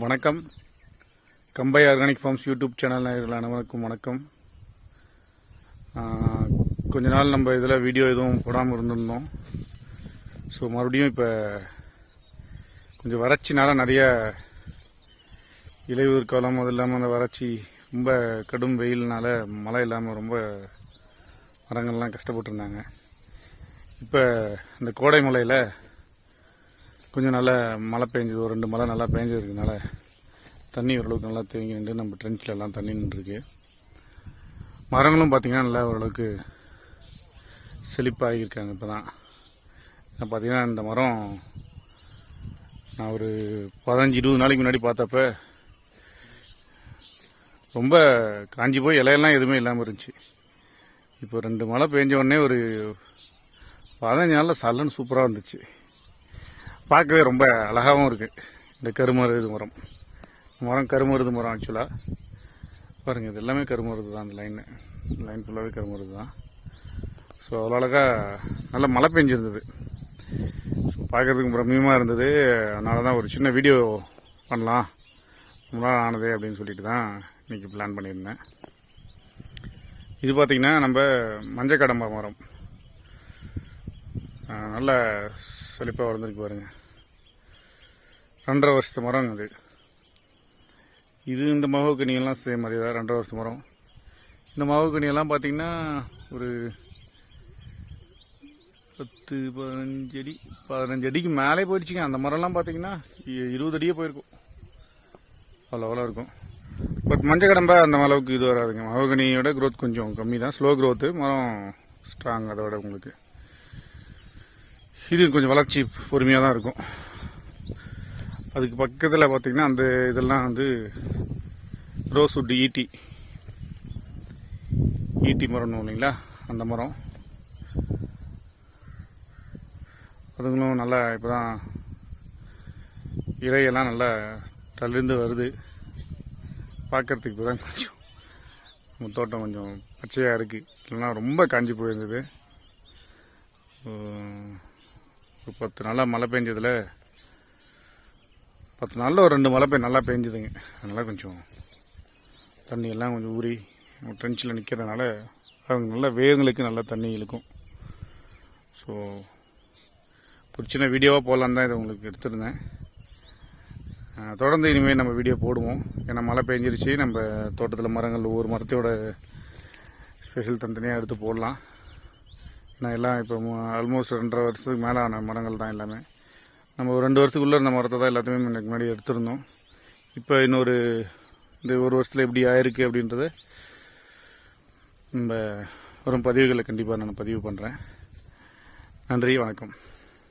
வணக்கம். கம்பை organic forms YouTube channel நேயர்கள் அனைவருக்கும் வணக்கம். கொஞ்ச நாள் நம்ம இதில் வீடியோ எதுவும் போடாமல் இருந்திருந்தோம். ஸோ மறுபடியும் இப்போ கொஞ்சம் வறட்சினால நிறைய இலையுதிர் காலம் அது இல்லாமல் அந்த வறட்சி ரொம்ப கடும் வெயில்னால மழை இல்லாமல் ரொம்ப மரங்கள்லாம் கஷ்டப்பட்டுருந்தாங்க. இப்போ இந்த கோடை மலையில் கொஞ்சம் நல்லா மழை பெஞ்சது ஒரு ரெண்டு மழை நல்லா பெஞ்சதுனால தண்ணி ஓரளவுக்கு நல்லா தேங்கி நின்று நம்ம ட்ரென்ச்சில் எல்லாம் தண்ணி நின்றுருக்கு. மரங்களும் பார்த்திங்கன்னா நல்லா ஓரளவுக்கு செழிப்பாகியிருக்காங்க இப்போ தான் பார்த்திங்கன்னா இந்த மரம் நான் ஒரு பதினஞ்சு இருபது நாளைக்கு முன்னாடி பார்த்தப்ப ரொம்ப காஞ்சி போய் இலையெல்லாம் எதுவுமே இல்லாமல் இருந்துச்சு. இப்போ ரெண்டு மழை பெஞ்ச உடனே ஒரு பதினஞ்சு நாளில் சல்லன்னு சூப்பராக இருந்துச்சு பார்க்கவே ரொம்ப அழகாகவும் இருக்குது இந்த கருமருது மரம். மரம் கருமருது மரம் ஆக்சுவலாக பாருங்கள் இது எல்லாமே கருமருது தான் அந்த லைன் லைன் ஃபுல்லாகவே கருமருது தான். ஸோ அவ்வளோ அழகா நல்ல மழை பெஞ்சிருந்தது. ஸோ பார்க்கறதுக்கு பிரமியமாக இருந்தது. அதனால தான் ஒரு சின்ன வீடியோ பண்ணலாம். ரொம்ப நாள் ஆனதே அப்படின்னு சொல்லிட்டு தான் இன்னைக்கு பிளான் பண்ணியிருந்தேன். இது பார்த்திங்கன்னா நம்ம மஞ்சக்கடம்பா மரம். நல்ல செழிப்பாக வளர்ந்துருக்கு பாருங்க. ரெண்டரை வருஷத்து மரம் அது. இது இந்த மாவுக்கனியெல்லாம் சேம் அதே தான் ரெண்டரை வருஷத்து மரம். இந்த மாவுக்கனியெல்லாம் பார்த்தீங்கன்னா ஒரு பத்து பதினஞ்சு அடி பதினஞ்சு அடிக்கு மேலே போயிடுச்சுங்க. அந்த மரம்லாம் பார்த்தீங்கன்னா இருபது அடியே போயிருக்கும். அவ்வளோ அவ்வளோ இருக்கும். பட் மஞ்சள் கடம்பா அந்த அளவுக்கு இது வராதுங்க. மாவுகனியோட க்ரோத் கொஞ்சம் கம்மி தான் ஸ்லோ க்ரோத்து மரம் ஸ்ட்ராங் அதோட உங்களுக்கு. இது கொஞ்சம் வளர்ச்சி பொறுமையாக தான் இருக்கும். அதுக்கு பக்கத்தில் பார்த்தீங்கன்னா அந்த இதெல்லாம் வந்து ரோஸ்வுட் ஈட்டி. ஈட்டி மரம்னு இல்லைங்களா? அந்த மரம். அதுங்களும் நல்லா இப்போ தான் இலையெல்லாம் நல்லா தள்ளிருந்து வருது. பார்க்கறதுக்கு இப்போ தான் கொஞ்சம் நம்ம தோட்டம் கொஞ்சம் பச்சையாக இருக்குது இல்லைன்னா ரொம்ப காஞ்சி போயிருந்தது. ஒரு பத்து நாளாக மழை பெஞ்சதில் பத்து நாளில் ஒரு ரெண்டு மழை பெய் நல்லா பெஞ்சுதுங்க. அதனால் கொஞ்சம் தண்ணியெல்லாம் கொஞ்சம் ஊறி ட்ரென்ச்சில் நிற்கிறதுனால அவங்க நல்ல வேகங்களுக்கு நல்லா தண்ணி இழுக்கும். ஸோ ஒரு சின்ன வீடியோவாக போடலான்னு தான் இதை உங்களுக்கு எடுத்திருந்தேன். தொடர்ந்து இனிமேல் நம்ம வீடியோ போடுவோம். ஏன்னா மழை பெஞ்சிருச்சு நம்ம தோட்டத்தில் மரங்கள் ஒவ்வொரு மரத்தோட ஸ்பெஷல் தனித்தனியாக எடுத்து போடலாம். நான் எல்லாம் இப்போ ஆல்மோஸ்ட் ரெண்டரை வருஷத்துக்கு மேலே ஆன மரங்கள் தான் எல்லாமே. நம்ம ஒரு ரெண்டு வருஷத்துக்குள்ளே இருந்த மரத்தை தான் எல்லாத்தையுமே எனக்கு முன்னாடி எடுத்திருந்தோம். இப்போ இன்னொரு இந்த ஒரு வருஷத்தில் எப்படி ஆயிருக்கு அப்படின்றத நம்ம வரும் பதிவுகளை கண்டிப்பாக நான் பதிவு பண்ணுறேன் நன்றி வணக்கம்.